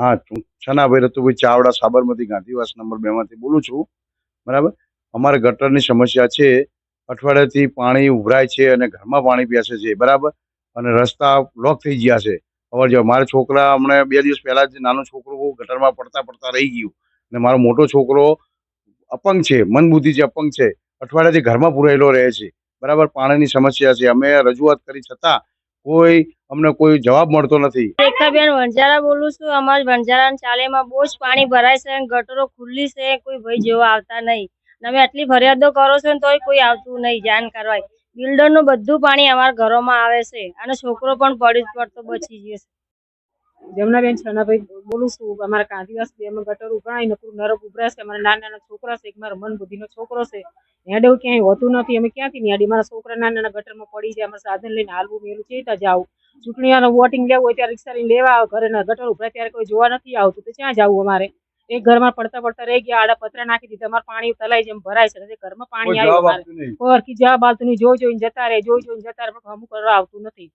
હા હું છનાભાઈ રતુભાઈ, ચાવડા, સાબરમતી, ગાંધીવાસ નંબર બે માંથી બોલું છું. બરાબર? અમારે ગટરની સમસ્યા છે. અઠવાડિયાથી પાણી ઉભરાય છે અને ઘરમાં પાણી બેસે છે. બરાબર? અને રસ્તા બ્લોક થઈ ગયા છે. અવર જવર મારા છોકરા હમણાં બે દિવસ પહેલા જ નાનો છોકરો ગટરમાં પડતા પડતા રહી ગયું. અને મારો મોટો છોકરો અપંગ છે. મનબુદ્ધિ જે અપંગ છે. અઠવાડિયાથી ઘરમાં પુરાયેલો રહે છે. બરાબર? પાણીની સમસ્યા છે. અમે રજૂઆત કરી છતાં કોઈ અમને કોઈ જવાબ મળતો નથી. રેખાબેન વણઝારા બોલું છું. અમારા વણઝારા ચાલેમાં બહુ જ પાણી ભરાય છે ગટરો ખુલ્લી છે. કોઈ ભાઈ જેવા આવતા નહીં. તમે અમે આટલી ફરિયાદો કરો છો ને તોય કોઈ આવતું નહીં જાણ કરવાય. બિલ્ડરનું બધું પાણી અમારા ઘરોમાં આવે છે અને છોકરો પણ પડી પડતો બચી ગયો છે. જમનાબેન છનાભાઈ બોલું છું. અમારા કાંદીવાસ બે ગટર ઉભરાય નકરું નરક ઉભરાય છે. અમારા નાના નાના છોકરા છે. એક મારો મન બુદ્ધિનો છોકરો છે. હેડ એવું ક્યાંય હોતું નથી. અમે ક્યાંથી ન્યાડી? મારા છોકરા નાના નાના ગટરમાં પડી જાય. અમારે સાધન લઈને હાલવું મેલું છે. ત્યાં જાવું ચૂંટણીઓનો વોટિંગ લેવું હોય ત્યારે રિક્ષા લઈને લેવા આવે. ઘરે ગટર ઉભરાય ત્યારે કોઈ જોવા નથી આવતું. તો ક્યાં જવું અમારે? એક ઘરમાં પડતા પડતા રહી ગયા. આડા પતરા નાખી દીધા. અમારે પાણી તલાઈ જેમ ભરાય છે. ઘરમાં પાણી આવ્યું અમારે કોઈ જવાબ આવતું નહીં. જોઈ જોઈને જતા રહે. જોઈ જોઈને જતા રહે. પણ અમુક કરવા આવતું નથી.